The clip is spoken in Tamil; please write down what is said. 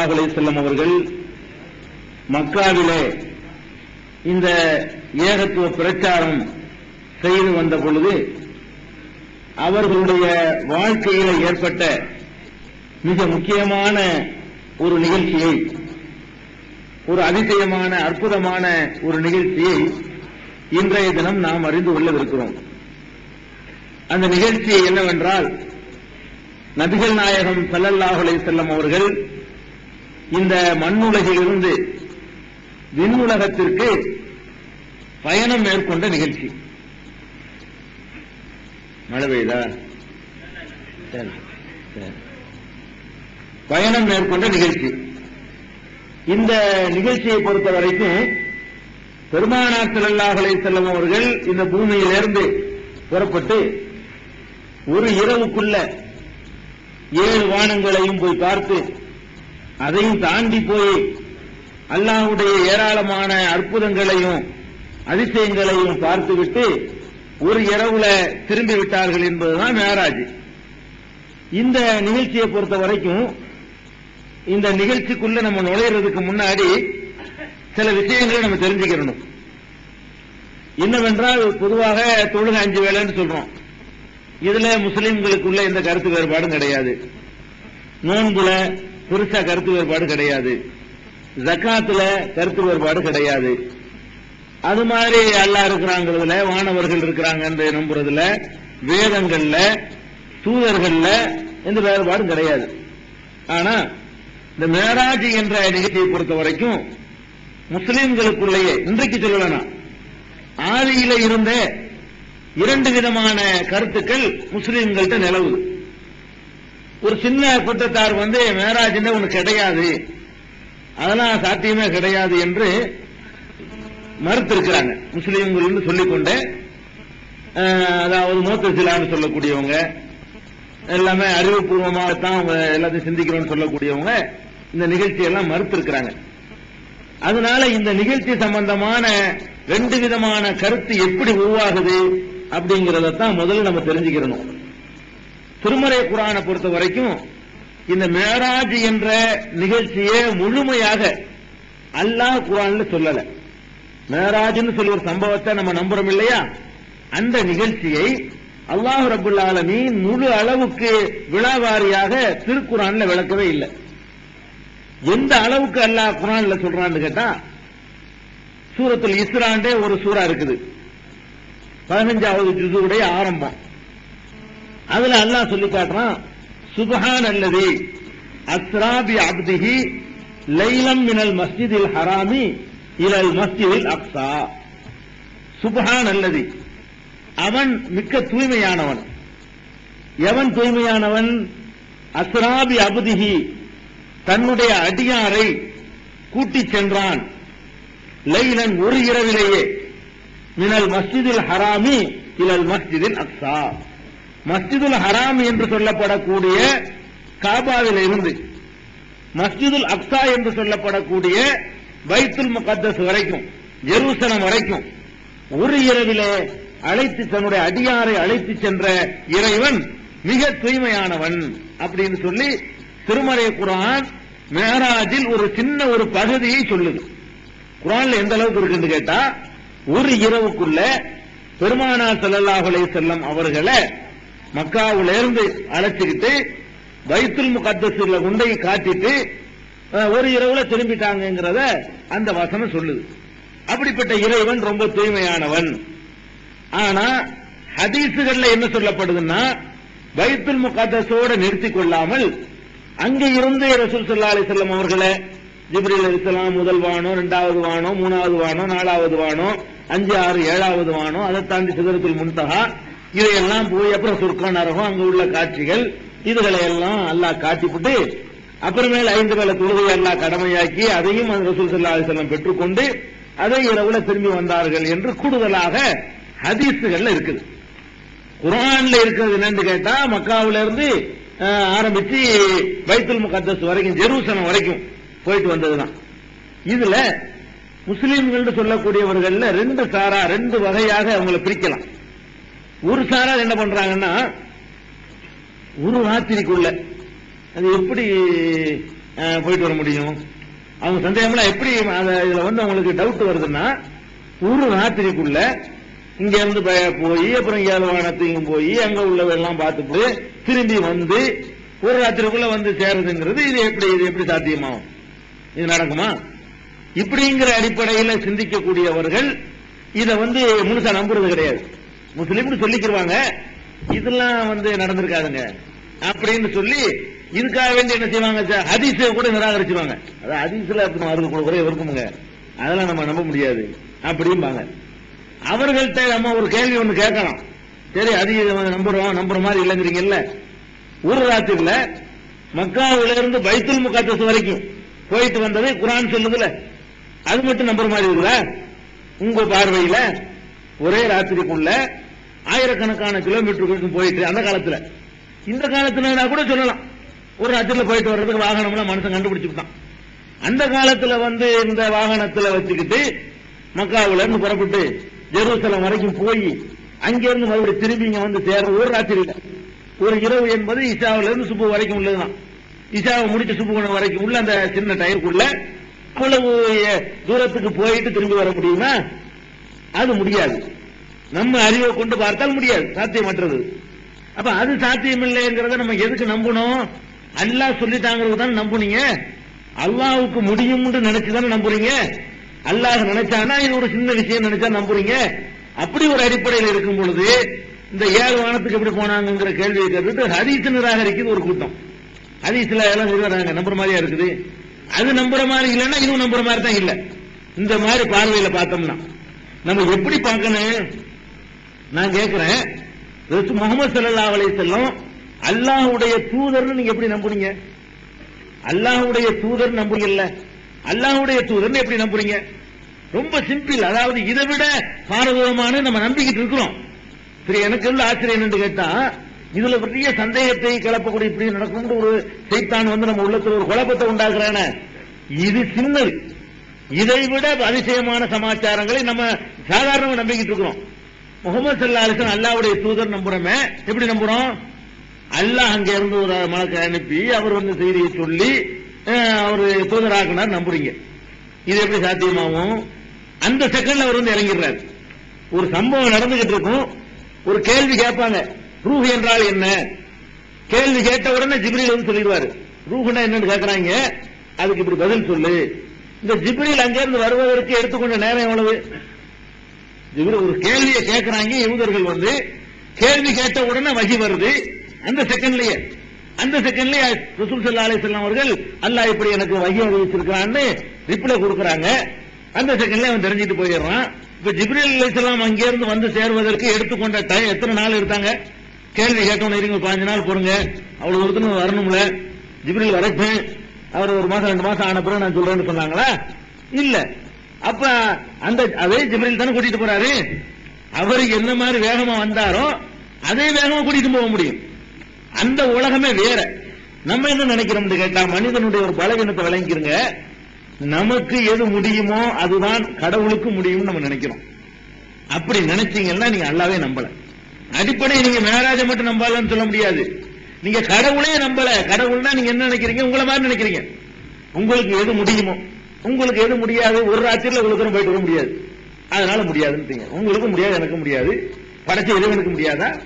சல்லாஹ் அலைஹி அவர்கள் மக்காவிலே இந்த ஏகத்துவ பிரச்சாரம் செய்து வந்த பொழுது அவர்களுடைய வாழ்க்கையில ஏற்பட்ட மிக முக்கியமான ஒரு நிகழ்ச்சியை ஒரு அதிசயமான அற்புதமான ஒரு நிகழ்ச்சியை இன்றைய தினம் நாம் அறிந்து கொள்ளவிருக்கிறோம். அந்த நிகழ்ச்சி என்னவென்றால் நபிகள் நாயகம் ஸல்லல்லாஹு அலைஹி வஸல்லம் அவர்கள் இந்த மண்ணுலகிலிருந்து விண்ணுலகத்திற்கு பயணம் மேற்கொண்ட நிகழ்ச்சி. மழை பெய்தா சரி, சரி. பயணம் மேற்கொண்ட நிகழ்ச்சி. இந்த நிகழ்ச்சியை பொறுத்த வரைக்கும் பெருமானார் ஸல்லல்லாஹு செல்லும் அவர்கள் இந்த பூமியிலிருந்து புறப்பட்டு ஒரு இரவுக்குள்ள ஏழு வானங்களையும் போய் பார்த்து அதையும் தாண்டி போய் அல்லாஹுடைய ஏராளமான அற்புதங்களையும் அதிசயங்களையும் பார்த்துவிட்டு ஒரு இரவுல திரும்பி விட்டார்கள் என்பதுதான் மேராஜ். இந்த நிகழ்ச்சியை பொறுத்த வரைக்கும் இந்த நிகழ்ச்சிக்குள்ள நம்ம நுழையிறதுக்கு முன்னாடி சில விஷயங்களை நம்ம தெரிஞ்சுக்கிறணும். என்னவென்றால் பொதுவாக தொழுக அஞ்சு வேலைன்னு சொல்றோம். இதுல முஸ்லிம்களுக்குள்ள எந்த கருத்து வேறுபாடும் கிடையாது. நோன்புல பெருசா கருத்து வேறுபாடு கிடையாது. ஜக்காத்துல கருத்து வேறுபாடு கிடையாது. அது மாதிரி அல்லாஹ் இருக்கிறாங்கிறதுல வானவர்கள் இருக்கிறாங்க நம்புறதுல வேதங்கள்ல தூதர்கள்ல எந்த வேறுபாடும் கிடையாது. ஆனா இந்த மேராஜ் என்ற நிகழ்ச்சியை பொறுத்த வரைக்கும் முஸ்லிம்களுக்குள்ளேயே இன்றைக்கு சொல்லலாம் ஆதியில இருந்த இரண்டு விதமான கருத்துக்கள் முஸ்லிம்கள்ட்ட நிலவுது. ஒரு சின்ன கூட்டத்தார் வந்து மேராஜ் ஒன்று கிடையாது. அதெல்லாம் சாத்தியமே கிடையாது என்று மறுத்திருக்கிறாங்க. முஸ்லீம்கள் சொல்லிக்கொண்டு அதாவது மூத்தசிலான்னு சொல்லக்கூடியவங்க எல்லாமே அறிவுபூர்வமாகத்தான் அவங்க எல்லாத்தையும் சிந்திக்கிறோம்னு சொல்லக்கூடியவங்க இந்த நிகழ்ச்சியெல்லாம் மறுத்திருக்கிறாங்க. அதனால இந்த நிகழ்ச்சி சம்பந்தமான ரெண்டு விதமான கருத்து எப்படி உருவாகுது அப்படிங்கறதான் முதல்ல நம்ம தெரிஞ்சுக்கிறணும். திருமறை குரானை பொறுத்த வரைக்கும் இந்த மேராஜ் என்ற நிகழ்ச்சியை முழுமையாக அல்லாஹ் குரான்ல சொல்லல. மேராஜ்னு சொல்லி ஒரு சம்பவத்தை நம்ம நம்புறோம் இல்லையா? அந்த நிகழ்ச்சியை அல்லாஹ் ரபுல் ஆலமீன் முழு அளவுக்கு விழாவாரியாக திருக்குறான்ல விளக்கவே இல்லை. எந்த அளவுக்கு அல்லாஹ் குரான்ல சொல்றான்னு கேட்டா சூரத்துல் இஸ்ராண்டே ஒரு சூரா இருக்குது. பதினஞ்சாவது ஜுசுடைய ஆரம்பம். அதுல அல்லாஹ் சொல்லி காட்டுறான் சுபஹான் அல்லது அஸ்ராபி அப்திஹி லைலம் மினல் மஸ்ஜிதில் ஹராமி இலல் மஸ்ஜிதில் அக்ஸா. சுபஹான் அல்லது அவன் மிக்க தூய்மையானவன். எவன் தூய்மையானவன்? அஸ்ராபி அபுதிஹி தன்னுடைய அடியாரை கூட்டிச் சென்றான். லைலன் ஒரு இரவிலேயே. மினல் மஸ்ஜிதில் ஹராமி இலல் மஸ்ஜிதில் அக்ஸா. மஸ்ஜிதுல் ஹராம் என்று சொல்லப்படக்கூடிய காபாவில் இருந்து மஸ்ஜிதுல் அக்சா என்று சொல்லப்படக்கூடிய பைத்துல் முகத்தஸ் வரைக்கும் ஜெருசலம் வரைக்கும் ஒரு இரவிலே அழைத்து தன்னுடைய அடியாரை அழைத்து சென்ற இறைவன் மிக தூய்மையானவன் அப்படின்னு சொல்லி திருமறை குரான் மேராஜில் ஒரு சின்ன ஒரு பகுதியை சொல்லுது. குரான்ல எந்த அளவுக்கு இருக்குன்னு கேட்டா ஒரு இரவுக்குள்ள பெருமானார் செல்லல்லாஹலை செல்லம் அவர்களை மக்காவுல இருந்து அழைச்சுக்கிட்டு பைத்துல் முகத்தஸ்ல உண்டையை காட்டிட்டு ஒரு இரவுல திரும்பிட்டாங்கிறத அந்த வசனம் சொல்லுது. அப்படிப்பட்ட இறைவன் ரொம்ப தூய்மையானவன். ஆனா ஹதீசுகள்ல என்ன சொல்லப்படுதுன்னா பைத்துல் முகத்தஸோட நிறுத்திக் கொள்ளாமல் அங்கே இருந்து ரசூல் ஸல்லல்லாஹு அலைஹி வஸல்லம் அவர்களை ஜிப்ரில் அலைஹிஸ்ஸலாம் முதல் வானம் இரண்டாவது வானம் மூணாவது வானம் நாலாவது வானம் அஞ்சு ஆறு ஏழாவது வானம் அதை தாண்டி சிதறத்தில் முன்தகா இதையெல்லாம் போய் அப்புறம் சொர்க்கம் நரகம் அங்க உள்ள காட்சிகள் இதுகளை எல்லாம் அல்லாஹ் காட்டிவிட்டு அப்புறமேல ஐந்து வேளை தொழுகை எல்லாம் கடமையாக்கி அதையும் அந்த ரசூல் ஸல்லல்லாஹு பெற்றுக்கொண்டு அதை இரவுல திரும்பி வந்தார்கள் என்று கூடுதலாக ஹதீஸுகள்ல இருக்குது. குர்ஆன்ல இருக்கிறது என்னன்னு கேட்டா மக்காவுல இருந்து அஹ், ஆரம்பிச்சு பைத்துல் முகத்தஸ் வரைக்கும் ஜெருசலம் வரைக்கும் போயிட்டு வந்ததுதான். இதுல முஸ்லீம்கள் சொல்லக்கூடியவர்கள்ல ரெண்டு சாரா ரெண்டு வகையாக அவங்களை பிரிக்கலாம். ஒரு சாரார் என்ன பண்றாங்கன்னா ஒரு ராத்திரிக்குள்ள அது எப்படி போயிட்டு வர முடியும்? அவங்க சந்தேகம்லாம் எப்படி இதுல வந்து அவங்களுக்கு டவுட் வருதுன்னா ஒரு ராத்திரிக்குள்ள இங்க இருந்து போய் அப்புறம் ஏழுவானத்தையும் போய் அங்க உள்ளவெல்லாம் பார்த்துட்டு திரும்பி வந்து ஒரு ராத்திரிக்குள்ள வந்து சேருதுங்கிறது இது எப்படி இது எப்படி சாத்தியமாகும் இது நடக்குமா? இப்படிங்கிற அடிப்படையில சிந்திக்கக்கூடியவர்கள் இதை வந்து முழுசா நம்புறது கிடையாது. முஸ்லீம்னு சொல்லிக்கிருவாங்க. இதெல்லாம் வந்து நடந்திருக்காதுங்க. அப்படின்னு சொல்லி இதுக்காக வேண்டி என்ன செய்வாங்க சார் ஹதீஸை கூட நிராகரிச்சிருவாங்க. அதாவது ஹதீஸ்ல அப்படி வருது கூட குறைய இருக்குமுங்க அதெல்லாம் நம்ம நம்ப முடியாது. அப்படிம்பாங்க. அவர்கள்ட்ட நம்ம ஒரு கேள்வி ஒன்று கேட்கணும். சரி அதிக நம்புறோம் நம்புற மாதிரி இல்லைங்கிறீங்கல்ல. ஒரு ராத்திரில மக்காவில இருந்து பைத்துல் முகாத்தஸ் வரைக்கும் போயிட்டு வந்தது குரான் சொல்லுதுல. அது மட்டும் நம்புற மாதிரி இருக்குதா? உங்க பார்வையில ஒரே ராத்திரிக்குள்ள ஆயிரக்கணக்கான கிலோமீட்டருக்கு போயிட்டு அந்த காலத்துல. இந்த காலத்துல கூட சொல்லலாம். ஒரு ராத்திரில போயிட்டு வர்றதுக்கு வாகனம்லாம் மனுஷன் கண்டுபிடிச்சுட்டான் அந்த காலத்துல வந்து இந்த வாகனத்துல வச்சுக்கிட்டு மக்காவில இருந்து புறப்பட்டு ஜெருசலம் வரைக்கும் போய் அங்கிருந்து மறுபடியும் திரும்பி இங்க வந்து சேர்ற ஒரு ராத்திரி ஒரு இரவு என்பது இசாவில இருந்து சுப்பு வரைக்கும் உள்ளதுதான். இசாவை முடிச்சு சுப்புகோணம் வரைக்கும் உள்ள அந்த சின்ன டயருக்குள்ள அவ்வளவு தூரத்துக்கு போயிட்டு திரும்பி வர முடியுமா? அது முடியாது. நம்ம அறிவை கொண்டு பார்த்தால் முடியாது. சாத்தியமற்றது. அப்ப அது சாத்தியம் இல்லைங்கிறத நம்ம எதுக்கு நம்பணும்? அல்லாஹ் சொல்லிட்டாங்கிறது தான் நம்புனீங்க? அல்லாவுக்கு முடியும்னு நினைச்சு தானே நம்புறீங்க? அல்லாஹ் நினைச்சானா இது ஒரு சின்ன விஷயம் நினைச்சா நம்புறீங்க? அப்படி ஒரு அடிப்படையில் இருக்கும் பொழுது இந்த ஏழு வானத்துக்கு எப்படி போனாங்கிற கேள்வியை கேட்டுட்டு ஹதீஸ் நிராகரிக்குது ஒரு கூட்டம். ஹதீஸ்ல எல்லாம் சொல்றாங்க நம்புற மாதிரியா இருக்குது? அது நம்புற மாதிரி இல்லைன்னா இதுவும் நம்புற மாதிரி தான் இல்ல. இந்த மாதிரி பார்வையில பார்த்தோம்னா. நம்ம எப்படி பார்க்கணும்? நான் கேட்கிறேன் முகமது சல்லா அலை வஸல்லம் அல்லாஹ்வுடைய தூதர்னு நீங்க எப்படி நம்புறீங்க? அல்லாஹ்வுடைய தூதர் நம்புறீங்கல்ல? அல்லாஹ்வுடைய தூதர்னு எப்படி நம்புறீங்க? ரொம்ப சிம்பிள். அதாவது இதை விட பாரதூரமான நம்ம நம்பிக்கிட்டு இருக்கிறோம். சரி எனக்கு உள்ள ஆச்சரியம் என்று கேட்டா இதுல பெரிய சந்தேகத்தை கிளப்பக்கூடிய இப்படி நடக்கும் ஒரு செய்தான் வந்து நம்ம உள்ளத்துல ஒரு குழப்பத்தை உண்டாக்குறான. இது சின்னது. இதை விட அதிசயமான சமாச்சாரங்களை நம்ம சாதாரணமாக நம்பிக்கிட்டு இருக்கிறோம். முகமது சல்லா அலிசன் அல்லாவுடைய தூதர் நம்புறோமே? எப்படி நம்புறோம்? அல்லாஹ் அங்க இருந்து ஒரு மலக்கை அனுப்பி அவர் வந்து செய்தியை சொல்லி அவர் தூதராக்குனார் நம்புறீங்க. இது எப்படி சாத்தியமாகும்? அந்த செகண்ட்ல அவர் வந்து இறங்கிடுறாரு. ஒரு சம்பவம் நடந்துகிட்டு இருக்கும். ஒரு கேள்வி கேட்பாங்க. ரூஹ் என்றால் என்ன? கேள்வி கேட்ட உடனே ஜிப்ரில் வந்து சொல்லிடுவாரு. ரூஹ்னா என்னன்னு கேட்கறாங்க அதுக்கு இப்படி பதில் சொல்லு. இந்த ஜிப்ரில் அங்கிருந்து வருவதற்கு எடுத்துக்கொண்ட நேரம் எவ்வளவு? இவர் ஒரு கேள்வியை கேட்கிறாங்க யூதர்கள் வந்து கேள்வி கேட்ட உடனே வகி வருது. அந்த செகண்ட்லயே அந்த செகண்ட்லயே ரசூல் ஸல்லல்லாஹு அலைஹி வஸல்லம் அவர்கள் அல்லா இப்படி எனக்கு வகி அறிவிச்சிருக்கிறான்னு ரிப்ளை கொடுக்கறாங்க. அந்த செகண்ட்ல அவன் தெரிஞ்சிட்டு போயிடுறான். இப்ப ஜிப்ரீல் அலைஹிஸ்ஸலாம் அங்க வந்து சேர்வதற்கு எடுத்துக்கொண்ட டைம் எத்தனை நாள் எடுத்தாங்க? கேள்வி கேட்டவன இருங்க பாஞ்சு நாள் போடுங்க. அவ்வளவு ஒருத்தர் வரணும்ல. ஜிப்ரில் வரட்டும். அவர் ஒரு மாசம் ரெண்டு மாசம் ஆன பிறகு நான் சொல்றேன்னு சொன்னாங்களா? இல்ல. அப்ப அந்த அதே ஜிப்ரீல் தானே கூட்டிட்டு போறாரு? அவரு என்ன மாதிரி வேகமா வந்தாரோ அதே வேகமா கூட்டிட்டு போக முடியும். அந்த உலகமே வேற. நம்ம என்ன நினைக்கிறோம்னு கேட்டா மனிதனுடைய ஒரு பலவீனத்தை விளங்கிருங்க? நமக்கு எது முடியுமோ அதுதான் கடவுளுக்கு முடியும்னு நம்ம நினைக்கிறோம். அப்படி நினைச்சீங்கன்னா நீங்க அல்லாவே நம்பல. அடிப்படை நீங்க மேராஜை மட்டும் நம்பலன்னு சொல்ல முடியாது. நீங்க கடவுளே நம்பல. கடவுள்னா நீங்க என்ன நினைக்கிறீங்க? உங்களை மாதிரி நினைக்கிறீங்க. உங்களுக்கு எது முடியுமோ உங்களுக்கு எது முடியாது ஒரு ராத்திரில உங்களுக்கு தூரம் போயிட்டு வர முடியாது. அதனால முடியாதுன்னு உங்களுக்கு முடியாது எனக்கு முடியாது. படைச்ச இறைவனுக்கு முடியாதா?